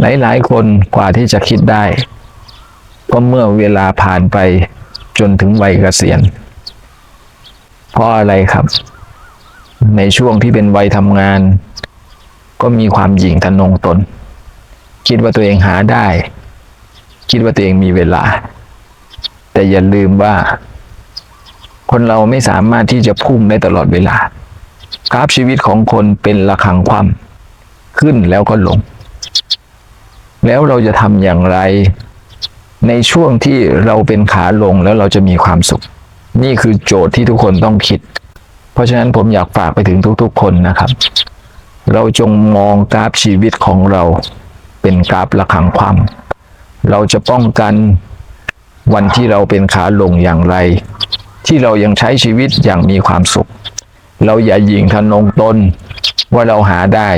หลายๆ คนกว่าที่จะคิดได้ก็เมื่อเวลาผ่านไปจนถึงวัยเกษียณเพราะอะไรครับ ในช่วงที่เป็นวัยทำงาน ก็มีความหยิ่งทะนงตน คิดว่าตัวเองหาได้ คิดว่าตัวเองมีเวลา แต่อย่าลืมว่า คนเราไม่สามารถที่จะพุ่งได้ตลอดเวลา กราฟชีวิตของคนเป็นระคังความขึ้นแล้วก็ลง แล้วเราจะทำอย่างไร ในช่วงที่เราเป็นขาลงแล้วเราจะมีความสุข นี่คือโจทย์ที่ทุกคนต้องคิด เพราะฉะนั้นผมอยากฝากไปถึงทุก ๆ คนนะครับ เราจงมองกราฟชีวิตของเราเป็นกราฟระคังความ เราจะป้องกันวันที่เราเป็นขาลงอย่างไร ที่เรายังใช้ชีวิตอย่างมีความสุข เราอย่ายิงทะนงตนว่าเราหาได้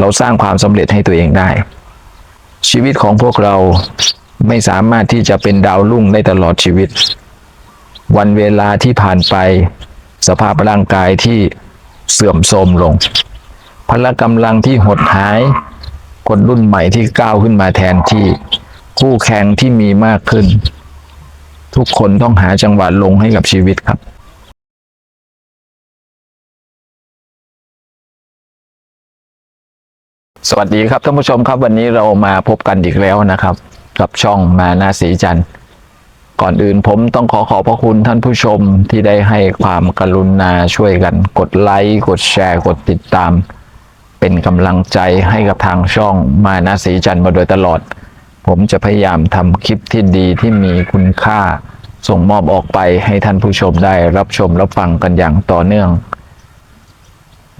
เราสร้างความสำเร็จให้ตัวเองได้ ชีวิตของพวกเราไม่สามารถที่จะเป็นดาวรุ่งได้ตลอดชีวิต วันเวลาที่ผ่านไป สภาพร่างกายที่เสื่อมโทรมลง พละกำลังที่หดหาย คนรุ่นใหม่ที่ก้าวขึ้นมาแทนที่ คู่แข่งที่มีมากขึ้น ทุกคนต้องหาจังหวะลงให้กับชีวิตครับ สวัสดีครับท่านผู้ชมครับวันนี้เรามาพบกันอีกแล้วนะครับ กับช่องมานาสีจันทร์ก่อนอื่นผมต้องขอขอบพระคุณท่านผู้ชมที่ได้ให้ความกรุณาช่วยกัน กดไลค์กดแชร์ กดติดตาม เป็นกำลังใจให้กับทางช่องมานาสีจันทร์มาโดยตลอด ผมจะพยายามทำคลิปที่ดีที่มีคุณค่า ส่งมอบออกไปให้ท่านผู้ชมได้รับชมรับฟังกันอย่างต่อเนื่อง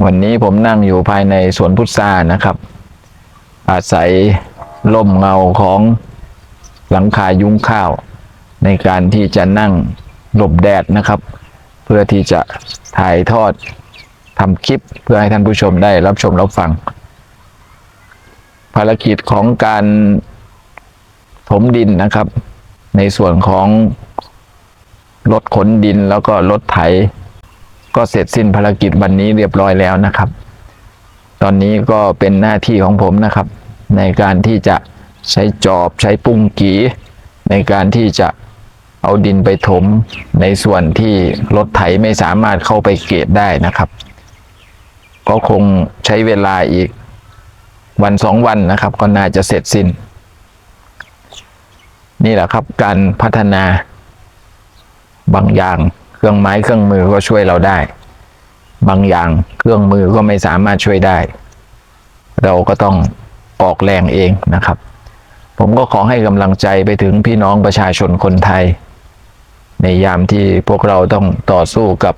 วันนี้ผมนั่งอยู่ภายในสวนพุทรานะครับ อาศัยร่มเงาของหลังคายุ้งข้าว ในการที่จะนั่งหลบแดดนะครับ เพื่อที่จะถ่ายทอดทำคลิปเพื่อให้ท่านผู้ชมได้รับชมรับฟัง ภารกิจของการถมดินนะครับ ในส่วนของรถขนดินแล้วก็รถไถ ก็เสร็จสิ้นภารกิจวันนี้เรียบร้อยแล้วนะครับ ตอนนี้ก็เป็นหน้าที่ของผมนะครับ ในการที่จะใช้จอบใช้ปุ้งกี ในการที่จะเอาดินไปถมในส่วนที่รถไถไม่สามารถเข้าไปเกตได้นะครับ ก็คงใช้เวลาอีกวันสองวันนะครับ ก็น่าจะเสร็จสิ้น นี่แหละครับการพัฒนาบางอย่างเครื่องไม้เครื่องมือก็ช่วยเราได้ บางอย่างเครื่องมือก็ไม่สามารถช่วยได้ เราก็ต้อง ออกแรงเองนะครับ ผมก็ขอให้กำลังใจไปถึงพี่น้องประชาชนคนไทย ในยามที่พวกเราต้องต่อสู้กับ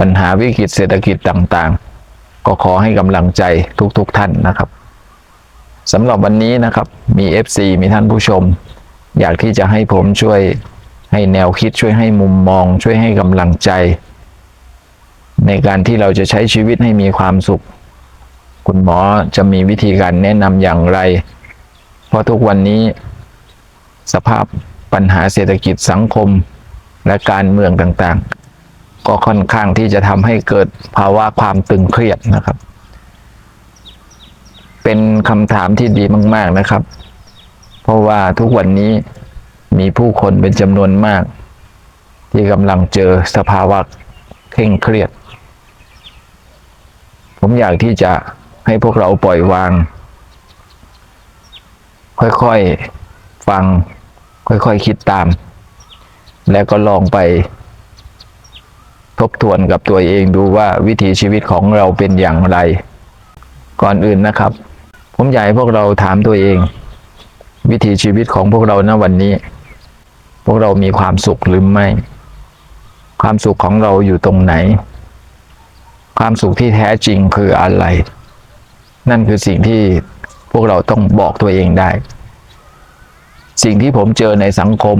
ปัญหาวิกฤตเศรษฐกิจต่างๆ ก็ขอให้กำลังใจทุกๆทท่านนะครับสำหรับวันนี้นะครับมี FC มีท่านผู้ชม อยากที่จะให้ผมช่วยให้แนวคิดช่วยให้มุมมอง ช่วยให้กำลังใจ ในการที่เราจะใช้ชีวิตให้มีความสุข คุณหมอจะมีวิธีการแนะนำอย่างไร เพราะทุกวันนี้สภาพปัญหาเศรษฐกิจสังคมและการเมืองต่างๆ ก็ค่อนข้างที่จะทำให้เกิดภาวะความตึงเครียดนะครับ เป็นคำถามที่ดีมาก ๆนะครับ เพราะว่าทุกวันนี้มีผู้คนเป็นจำนวนมาก ที่กำลังเจอสภาวะเคร่งเครียด ผมอยากที่จะ ให้พวกเราปล่อยวาง ค่อยๆ ฟัง ค่อยๆคคิดตาม แล้วก็ลองไป ทบทวนกับตัวเองดูว่าวิถีชีวิตของเราเป็นอย่างไร ก่อนอื่นนะครับ ผมอยากให้พวกเราถามตัวเอง วิถีชีวิตของพวกเราณวันนี้ พวกเรามีความสุขหรือไม่ ความสุขของเราอยู่ตรงไหน ความสุขที่แท้จริงคืออะไร นั่นคือสิ่งที่พวกเราต้องบอกตัวเองได้ สิ่งที่ผมเจอในสังคม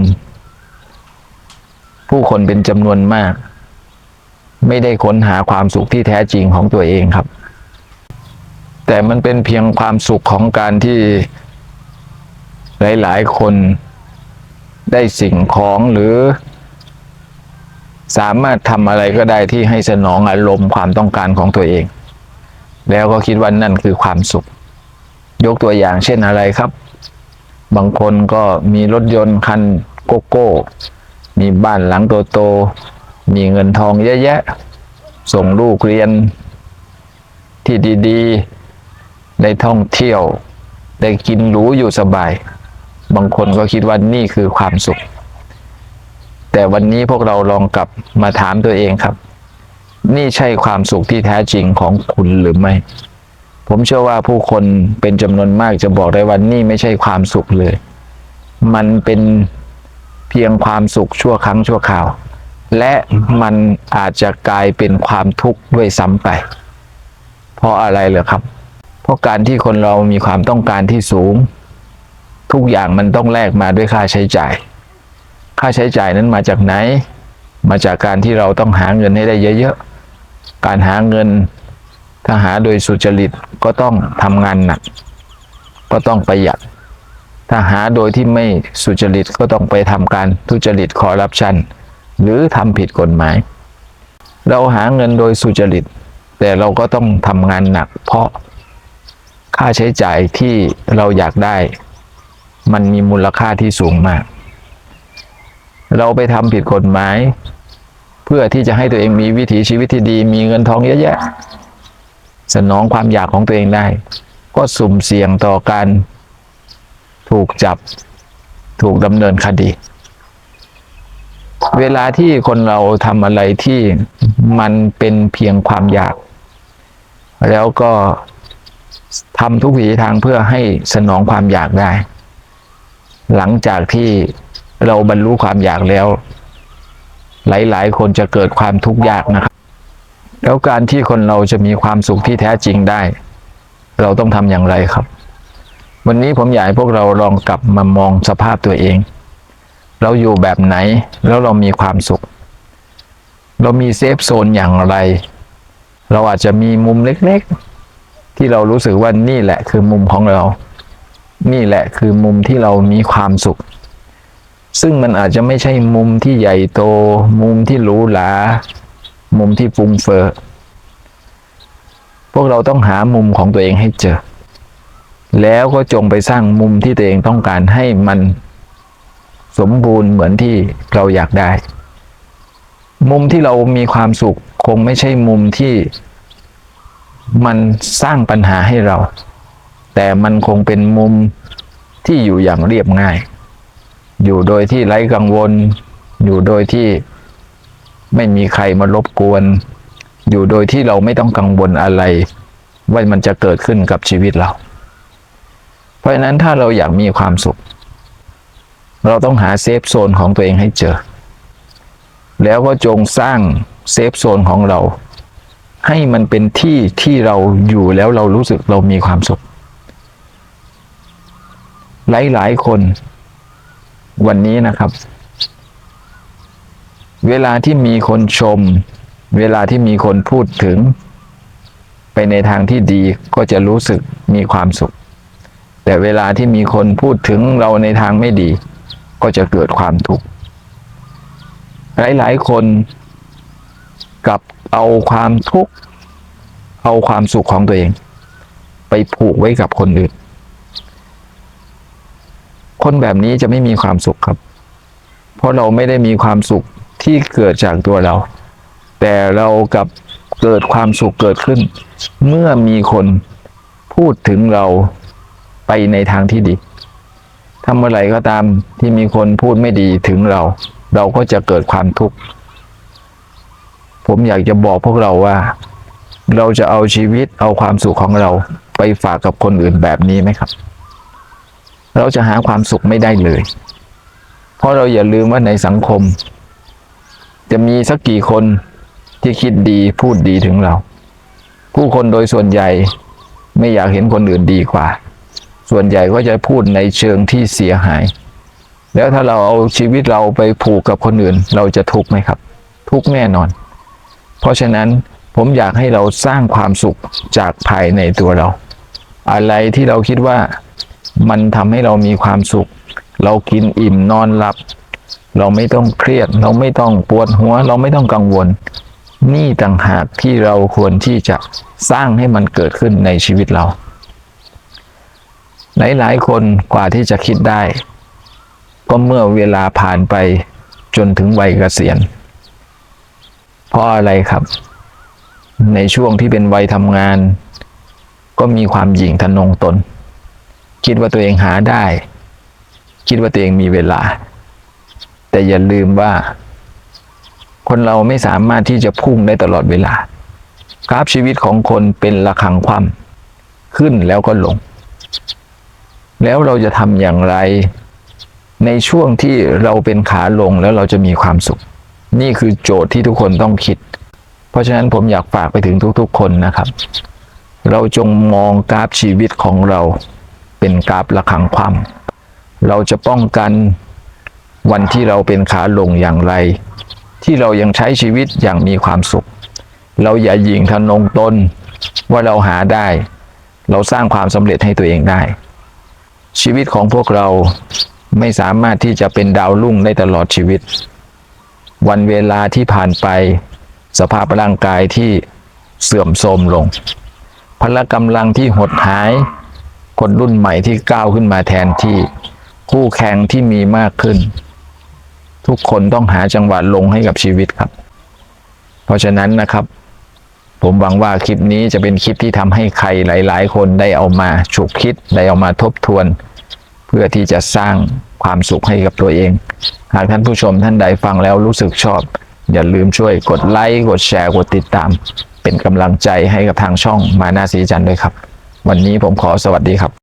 ผู้คนเป็นจำนวนมาก ไม่ได้ค้นหาความสุขที่แท้จริงของตัวเองครับ แต่มันเป็นเพียงความสุขของการที่หลาย ๆ คนได้สิ่งของหรือ สามารถทำอะไรก็ได้ที่ให้สนองอารมณ์ความต้องการของตัวเอง แล้วก็คิดว่านั่นคือความสุข ยกตัวอย่างเช่นอะไรครับ บางคนก็มีรถยนต์คันโกโก้ มีบ้านหลังโตๆมีเงินทองเยอะแยะ ส่งลูกเรียนที่ดีๆ ได้ท่องเที่ยว ได้กินหรูอยู่สบาย บางคนก็คิดว่านี่คือความสุข แต่วันนี้พวกเราลองกลับมาถามตัวเองครับ นี่ใช่ความสุขที่แท้จริงของคุณหรือไม่ ผมเชื่อว่าผู้คนเป็นจำนวนมากจะบอกได้ว่านี่ไม่ใช่ความสุขเลย มันเป็นเพียงความสุขชั่วครั้งชั่วคราว และมันอาจจะกลายเป็นความทุกข์ด้วยซ้ำไป เพราะอะไรเหรอครับ เพราะการที่คนเรามีความต้องการที่สูง ทุกอย่างมันต้องแลกมาด้วยค่าใช้จ่าย ค่าใช้จ่ายนั้นมาจากไหน มาจากการที่เราต้องหาเงินให้ได้เยอะๆ การหาเงินถ้าหาโดยสุจริตก็ต้องทำงานหนัก ก็ต้องประหยัด ถ้าหาโดยที่ไม่สุจริตก็ต้องไปทำการทุจริตคอร์รัปชันหรือทำผิดกฎหมาย เราหาเงินโดยสุจริต แต่เราก็ต้องทำงานหนัก เพราะค่าใช้จ่ายที่เราอยากได้ มันมีมูลค่าที่สูงมาก เราไปทำผิดกฎหมาย พื่อที่จะให้ตัวเองมีวิถีชีวิตที่ดี มีเงินทองเยอะแยะ สนองความอยากของตัวเองได้ ก็สุ่มเสี่ยงต่อการถูกจับถูกดำเนินคดี เวลาที่คนเราทำอะไรที่มันเป็นเพียงความอยาก แล้วก็ทำทุกวิถีทางเพื่อให้สนองความอยากได้ หลังจากที่เราบรรลุความอยากแล้ว หลาย ๆ คนจะเกิดความทุกข์ยากนะครับ แล้วการที่คนเราจะมีความสุขที่แท้จริงได้ เราต้องทำอย่างไรครับ วันนี้ผมอยากให้พวกเราลองกลับมามองสภาพตัวเอง เราอยู่แบบไหนแล้วเรามีความสุข เรามีเซฟโซนอย่างไร เราอาจจะมีมุมเล็ก ๆ ที่เรารู้สึกว่านี่แหละคือมุมของเรา นี่แหละคือมุมที่เรามีความสุข ซึ่งมันอาจจะไม่ใช่มุมที่ใหญ่โต มุมที่หรูหรามุมที่ฟุ้งเฟ้อพวกเราต้องหามุมของตัวเองให้เจอ แล้วก็จงไปสร้างมุมที่ตัวเองต้องการให้มันสมบูรณ์เหมือนที่เราอยากได้ มุมที่เรามีความสุขคงไม่ใช่มุมที่มันสร้างปัญหาให้เรา แต่มันคงเป็นมุมที่อยู่อย่างเรียบง่าย อยู่โดยที่ไร้กังวล อยู่โดยที่ไม่มีใครมารบกวน อยู่โดยที่เราไม่ต้องกังวลอะไร ว่ามันจะเกิดขึ้นกับชีวิตเรา เพราะฉะนั้นถ้าเราอยากมีความสุข เราต้องหาเซฟโซนของตัวเองให้เจอ แล้วก็จงสร้างเซฟโซนของเรา ให้มันเป็นที่ที่เราอยู่แล้วเรารู้สึกเรามีความสุข หลาย ๆ คน วันนี้นะครับ เวลาที่มีคนชม เวลาที่มีคนพูดถึง ไปในทางที่ดีก็จะรู้สึกมีความสุข แต่เวลาที่มีคนพูดถึงเราในทางไม่ดี ก็จะเกิดความทุกข์หลายๆคนกับเอาความทุกข์เอาความสุขของตัวเอง ไปผูกไว้กับคนอื่น คนแบบนี้จะไม่มีความสุขครับ เพราะเราไม่ได้มีความสุขที่เกิดจากตัวเรา แต่เรากับเกิดความสุขเกิดขึ้น เมื่อมีคนพูดถึงเราไปในทางที่ดีทำอะไรก็ตามที่มีคนพูดไม่ดีถึงเรา เราก็จะเกิดความทุกข์ ผมอยากจะบอกพวกเราว่า เราจะเอาชีวิตเอาความสุขของเราไปฝากกับคนอื่นแบบนี้ไหมครับ เราจะหาความสุขไม่ได้เลย เพราะเราอย่าลืมว่าในสังคม จะมีสักกี่คนที่คิดดีพูดดีถึงเรา ผู้คนโดยส่วนใหญ่ไม่อยากเห็นคนอื่นดีกว่า ส่วนใหญ่ก็จะพูดในเชิงที่เสียหาย แล้วถ้าเราเอาชีวิตเราไปผูกกับคนอื่น เราจะทุกข์ไหมครับ ทุกข์แน่นอน เพราะฉะนั้นผมอยากให้เราสร้างความสุขจากภายในตัวเรา อะไรที่เราคิดว่า มันทำให้เรามีความสุข เรากินอิ่มนอนหลับ เราไม่ต้องเครียด เราไม่ต้องปวดหัว เราไม่ต้องกังวล นี่ต่างหากที่เราควรที่จะสร้างให้มันเกิดขึ้นในชีวิตเรา หลายๆ คนกว่าที่จะคิดได้ ก็เมื่อเวลาผ่านไปจนถึงวัยเกษียณเพราะอะไรครับ ในช่วงที่เป็นวัยทำงาน ก็มีความหยิ่งทะนงตน คิดว่าตัวเองหาได้ คิดว่าตัวเองมีเวลา แต่อย่าลืมว่า คนเราไม่สามารถที่จะพุ่งได้ตลอดเวลากราฟชีวิตของคนเป็นระคังความขึ้นแล้วก็ลง แล้วเราจะทำอย่างไร ในช่วงที่เราเป็นขาลงแล้วเราจะมีความสุข นี่คือโจทย์ที่ทุกคนต้องคิด เพราะฉะนั้นผมอยากฝากไปถึงทุกๆคนนะครับ เราจงมองกราฟชีวิตของเรา เป็นกราฟระคังความ เราจะป้องกันวันที่เราเป็นขาลงอย่างไร ที่เรายังใช้ชีวิตอย่างมีความสุข เราอย่าหยิงทะนงตนว่าเราหาได้ เราสร้างความสำเร็จให้ตัวเองได้ ชีวิตของพวกเราไม่สามารถที่จะเป็นดาวรุ่งได้ตลอดชีวิต วันเวลาที่ผ่านไป สภาพร่างกายที่เสื่อมโทรมลง พละกำลังที่หดหาย คนรุ่นใหม่ที่ก้าวขึ้นมาแทนที่คู่แข่งที่มีมากขึ้น ทุกคนต้องหาจังหวะลงให้กับชีวิตครับ เพราะฉะนั้นนะครับ ผมหวังว่าคลิปนี้จะเป็นคลิปที่ทำให้ใครหลาย ๆ คนได้เอามาฉุกคิดได้เอามาทบทวน เพื่อที่จะสร้างความสุขให้กับตัวเอง หากท่านผู้ชมท่านใดฟังแล้วรู้สึกชอบ อย่าลืมช่วยกดไลค์กดแชร์กดติดตาม เป็นกำลังใจให้กับทางช่องมานาสีจันทร์ด้วยครับ วันนี้ผมขอสวัสดีครับ